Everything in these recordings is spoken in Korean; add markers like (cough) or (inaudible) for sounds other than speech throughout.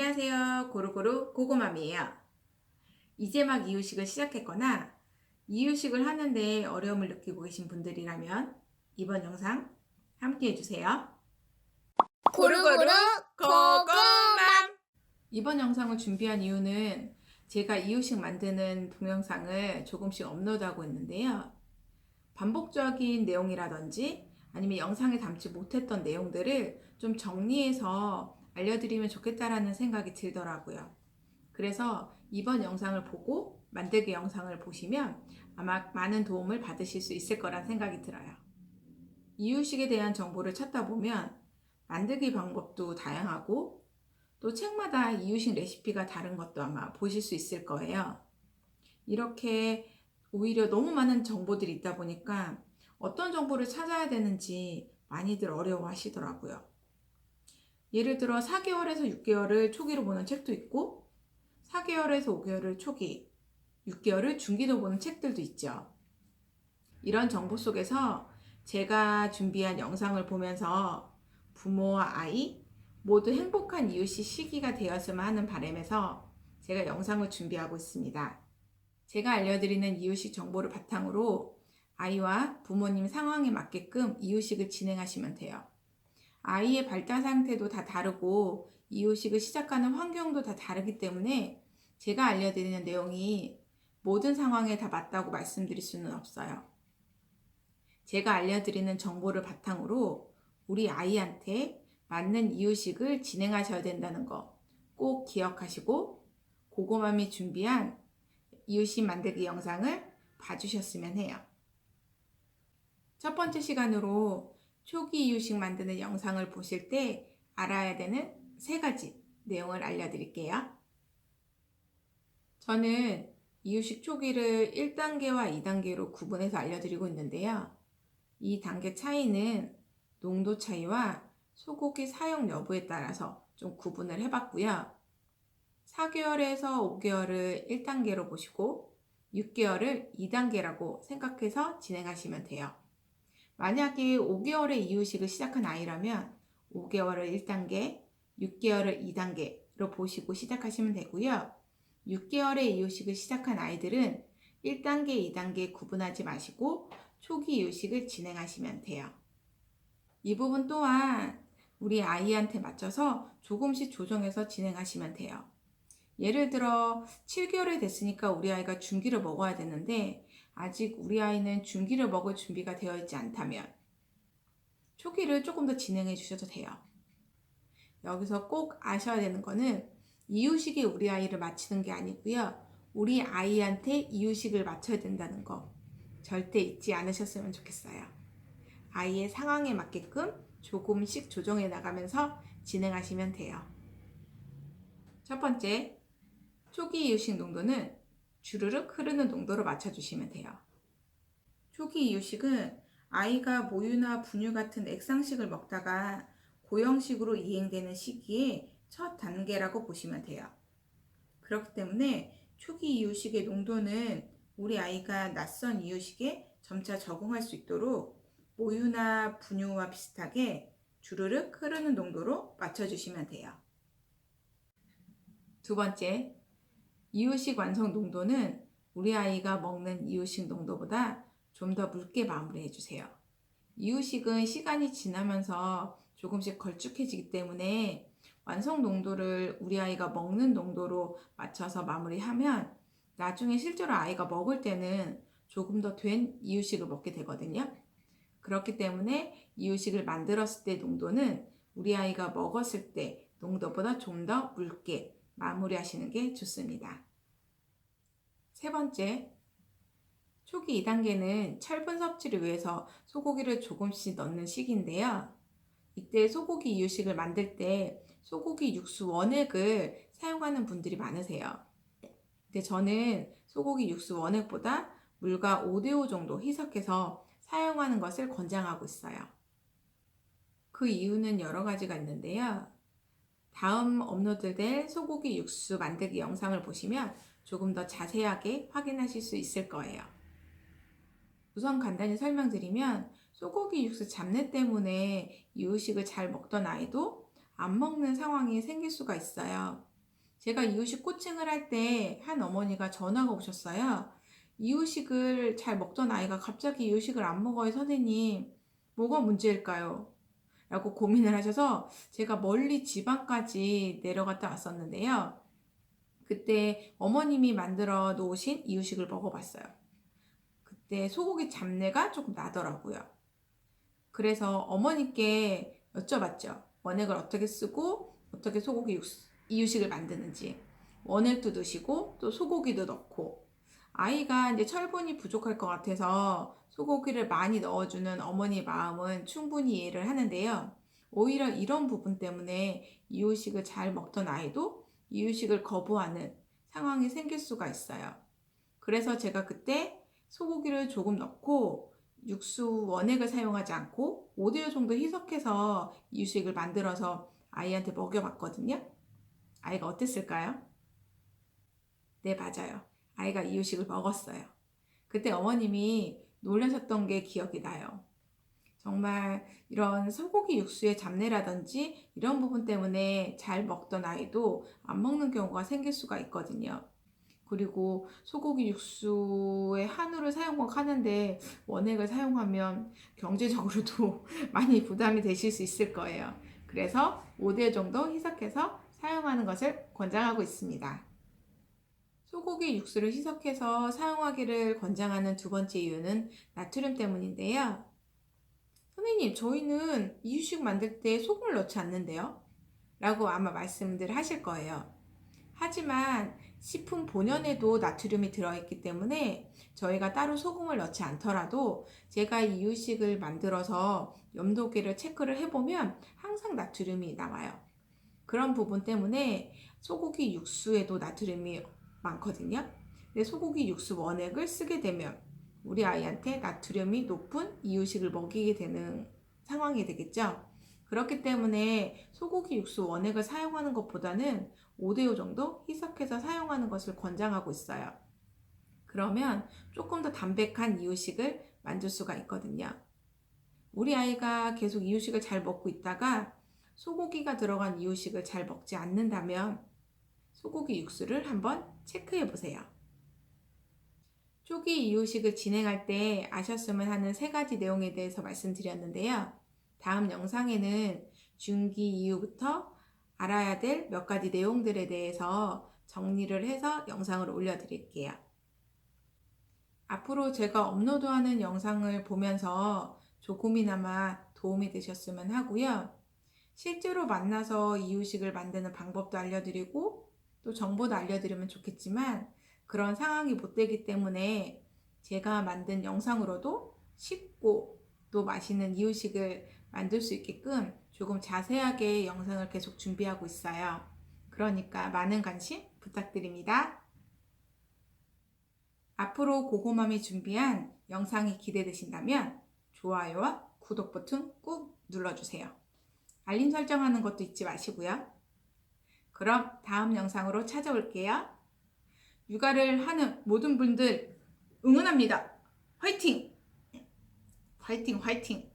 안녕하세요. 고루고루 고고맘이에요. 이제 막 이유식을 시작했거나 이유식을 하는데 어려움을 느끼고 계신 분들이라면 이번 영상 함께 해주세요. 고루고루 고고맘 이번 영상을 준비한 이유는 제가 이유식 만드는 동영상을 조금씩 업로드하고 있는데요. 반복적인 내용이라든지 아니면 영상에 담지 못했던 내용들을 좀 정리해서 알려드리면 좋겠다라는 생각이 들더라고요. 그래서 이번 영상을 보고 만들기 영상을 보시면 아마 많은 도움을 받으실 수 있을 거란 생각이 들어요. 이유식에 대한 정보를 찾다 보면 만들기 방법도 다양하고 또 책마다 이유식 레시피가 다른 것도 아마 보실 수 있을 거예요. 이렇게 오히려 너무 많은 정보들이 있다 보니까 어떤 정보를 찾아야 되는지 많이들 어려워 하시더라고요. 예를 들어 4개월에서 6개월을 초기로 보는 책도 있고 4개월에서 5개월을 초기, 6개월을 중기로 보는 책들도 있죠. 이런 정보 속에서 제가 준비한 영상을 보면서 부모와 아이 모두 행복한 이웃이 시기가 되었으면 하는 바람에서 제가 영상을 준비하고 있습니다. 제가 알려드리는 이유식 정보를 바탕으로 아이와 부모님 상황에 맞게끔 이유식을 진행하시면 돼요. 아이의 발달 상태도 다 다르고 이유식을 시작하는 환경도 다 다르기 때문에 제가 알려드리는 내용이 모든 상황에 다 맞다고 말씀드릴 수는 없어요. 제가 알려드리는 정보를 바탕으로 우리 아이한테 맞는 이유식을 진행하셔야 된다는 거 꼭 기억하시고 고고맘이 준비한 이유식 만들기 영상을 봐주셨으면 해요. 첫 번째 시간으로 초기 이유식 만드는 영상을 보실 때 알아야 되는 세 가지 내용을 알려드릴게요. 저는 이유식 초기를 1단계와 2단계로 구분해서 알려드리고 있는데요. 이 단계 차이는 농도 차이와 소고기 사용 여부에 따라서 좀 구분을 해봤고요. 4개월에서 5개월을 1단계로 보시고 6개월을 2단계라고 생각해서 진행하시면 돼요. 만약에 5개월에 이유식을 시작한 아이라면 5개월을 1단계, 6개월을 2단계로 보시고 시작하시면 되고요. 6개월에 이유식을 시작한 아이들은 1단계, 2단계 구분하지 마시고 초기 이유식을 진행하시면 돼요. 이 부분 또한 우리 아이한테 맞춰서 조금씩 조정해서 진행하시면 돼요. 예를 들어 7개월이 됐으니까 우리 아이가 중기를 먹어야 되는데 아직 우리 아이는 중기를 먹을 준비가 되어 있지 않다면 초기를 조금 더 진행해 주셔도 돼요. 여기서 꼭 아셔야 되는 거는 이유식에 우리 아이를 맞추는 게 아니고요. 우리 아이한테 이유식을 맞춰야 된다는 거 절대 잊지 않으셨으면 좋겠어요. 아이의 상황에 맞게끔 조금씩 조정해 나가면서 진행하시면 돼요. 첫 번째, 초기 이유식 농도는 주르륵 흐르는 농도로 맞춰주시면 돼요. 초기 이유식은 아이가 모유나 분유 같은 액상식을 먹다가 고형식으로 이행되는 시기에 첫 단계라고 보시면 돼요. 그렇기 때문에 초기 이유식의 농도는 우리 아이가 낯선 이유식에 점차 적응할 수 있도록 모유나 분유와 비슷하게 주르륵 흐르는 농도로 맞춰주시면 돼요. 두 번째, 이유식 완성 농도는 우리 아이가 먹는 이유식 농도보다 좀 더 묽게 마무리해 주세요. 이유식은 시간이 지나면서 조금씩 걸쭉해지기 때문에 완성 농도를 우리 아이가 먹는 농도로 맞춰서 마무리하면 나중에 실제로 아이가 먹을 때는 조금 더 된 이유식을 먹게 되거든요. 그렇기 때문에 이유식을 만들었을 때 농도는 우리 아이가 먹었을 때 농도보다 좀 더 묽게 마무리하시는 게 좋습니다. 세 번째, 초기 2단계는 철분 섭취를 위해서 소고기를 조금씩 넣는 시기인데요. 이때 소고기 이유식을 만들 때 소고기 육수 원액을 사용하는 분들이 많으세요. 근데 저는 소고기 육수 원액보다 물과 5대5 정도 희석해서 사용하는 것을 권장하고 있어요. 그 이유는 여러 가지가 있는데요. 다음 업로드될 소고기 육수 만들기 영상을 보시면 조금 더 자세하게 확인하실 수 있을 거예요. 우선 간단히 설명드리면 소고기 육수 잡내 때문에 이유식을 잘 먹던 아이도 안 먹는 상황이 생길 수가 있어요. 제가 이유식 코칭을 할 때 한 어머니가 전화가 오셨어요. 이유식을 잘 먹던 아이가 갑자기 이유식을 안 먹어요, 선생님. 뭐가 문제일까요? 라고 고민을 하셔서 제가 멀리 지방까지 내려갔다 왔었는데요. 그때 어머님이 만들어 놓으신 이유식을 먹어봤어요. 그때 소고기 잡내가 조금 나더라고요. 그래서 어머니께 여쭤봤죠. 원액을 어떻게 쓰고 어떻게 소고기 육수, 이유식을 만드는지. 원액도 넣으시고 또 소고기도 넣고 아이가 이제 철분이 부족할 것 같아서 소고기를 많이 넣어주는 어머니 마음은 충분히 이해를 하는데요. 오히려 이런 부분 때문에 이유식을 잘 먹던 아이도 이유식을 거부하는 상황이 생길 수가 있어요. 그래서 제가 그때 소고기를 조금 넣고 육수 원액을 사용하지 않고 5대5 정도 희석해서 이유식을 만들어서 아이한테 먹여봤거든요. 아이가 어땠을까요? 네, 맞아요. 아이가 이유식을 먹었어요. 그때 어머님이 놀라셨던 게 기억이 나요. 정말 이런 소고기 육수의 잡내라든지 이런 부분 때문에 잘 먹던 아이도 안 먹는 경우가 생길 수가 있거든요. 그리고 소고기 육수에 한우를 사용하는데 원액을 사용하면 경제적으로도 (laughs) 많이 부담이 되실 수 있을 거예요. 그래서 5대 정도 희석해서 사용하는 것을 권장하고 있습니다. 소고기 육수를 희석해서 사용하기를 권장하는 두 번째 이유는 나트륨 때문인데요. 선생님, 저희는 이유식 만들 때 소금을 넣지 않는데요? 라고 아마 말씀들 하실 거예요. 하지만 식품 본연에도 나트륨이 들어있기 때문에 저희가 따로 소금을 넣지 않더라도 제가 이유식을 만들어서 염도계를 체크를 해보면 항상 나트륨이 나와요. 그런 부분 때문에 소고기 육수에도 나트륨이 많거든요. 근데 소고기 육수 원액을 쓰게 되면 우리 아이한테 나트륨이 높은 이유식을 먹이게 되는 상황이 되겠죠. 그렇기 때문에 소고기 육수 원액을 사용하는 것보다는 5대5 정도 희석해서 사용하는 것을 권장하고 있어요. 그러면 조금 더 담백한 이유식을 만들 수가 있거든요. 우리 아이가 계속 이유식을 잘 먹고 있다가 소고기가 들어간 이유식을 잘 먹지 않는다면 소고기 육수를 한번 체크해 보세요. 초기 이유식을 진행할 때 아셨으면 하는 세 가지 내용에 대해서 말씀드렸는데요. 다음 영상에는 중기 이후부터 알아야 될 몇 가지 내용들에 대해서 정리를 해서 영상을 올려드릴게요. 앞으로 제가 업로드하는 영상을 보면서 조금이나마 도움이 되셨으면 하고요. 실제로 만나서 이유식을 만드는 방법도 알려드리고 또 정보도 알려드리면 좋겠지만 그런 상황이 못 되기 때문에 제가 만든 영상으로도 쉽고 또 맛있는 이유식을 만들 수 있게끔 조금 자세하게 영상을 계속 준비하고 있어요. 그러니까 많은 관심 부탁드립니다. 앞으로 고고맘이 준비한 영상이 기대되신다면 좋아요와 구독 버튼 꾹 눌러주세요. 알림 설정하는 것도 잊지 마시고요. 그럼 다음 영상으로 찾아올게요. 육아를 하는 모든 분들 응원합니다. 화이팅! 화이팅, 화이팅!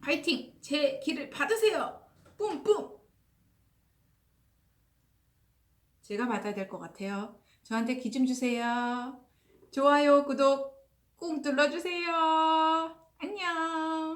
화이팅! 제 길을 받으세요! 뿜뿜! 제가 받아야 될 것 같아요. 저한테 기 좀 주세요. 좋아요, 구독 꾹 눌러주세요. 안녕!